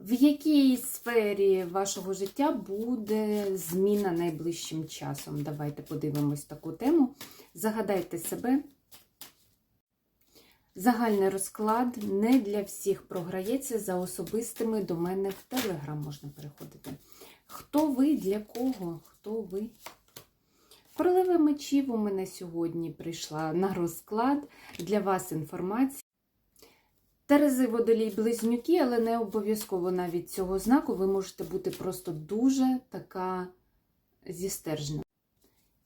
В якій сфері вашого життя буде зміна найближчим часом? Давайте подивимось таку тему. Загадайте себе. Загальний розклад не для всіх програється за особистими до мене в Телеграм можна переходити. Хто ви, для кого? Хто ви? Королева мечів у мене сьогодні прийшла на розклад. Для вас інформація. Терези водолій близнюки, але не обов'язково навіть цього знаку. Ви можете бути просто дуже така зістержена.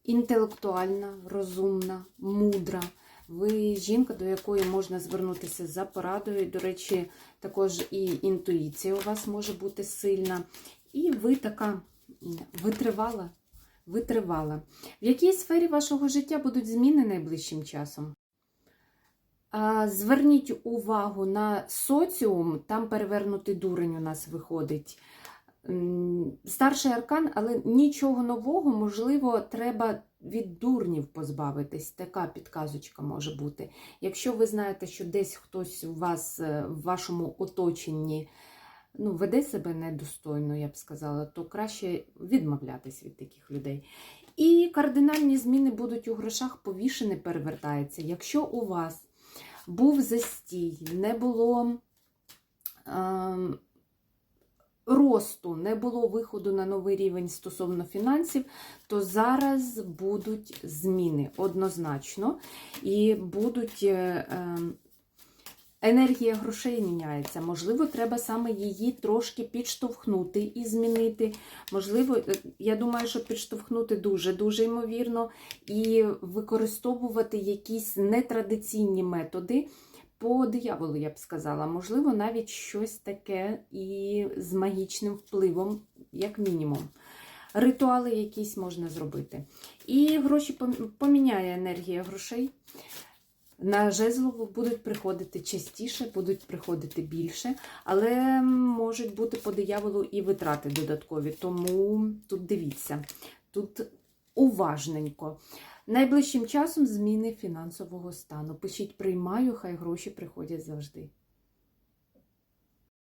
Інтелектуальна, розумна, мудра. Ви жінка, до якої можна звернутися за порадою. До речі, також і інтуїція у вас може бути сильна. І ви така витривала, витривала. В якій сфері вашого життя будуть зміни найближчим часом? Зверніть увагу на соціум, там перевернутий дурень у нас виходить. Старший аркан, але нічого нового, можливо, треба від дурнів позбавитись. Така підказочка може бути. Якщо ви знаєте, що десь хтось у вас е, в вашому оточенні ну, веде себе недостойно, я б сказала, то краще відмовлятись від таких людей. І кардинальні зміни будуть у грошах, повішене перевертається. Якщо у вас був застій, не було ем, росту, не було виходу на новий рівень стосовно фінансів, то зараз будуть зміни однозначно. І будуть е, ем, енергія грошей міняється. Можливо, треба саме її трошки підштовхнути і змінити. Можливо, е, я думаю, що підштовхнути дуже-дуже ймовірно, і використовувати якісь нетрадиційні методи. По дияволу, я б сказала, можливо, навіть щось таке і з магічним впливом, як мінімум. Ритуали якісь можна зробити. І гроші поміняє енергія грошей. На жезлову будуть приходити частіше, будуть приходити більше, але можуть бути по дияволу і витрати додаткові. Тому тут дивіться, тут уважненько. Найближчим часом зміни фінансового стану. Пишіть приймаю, хай гроші приходять завжди.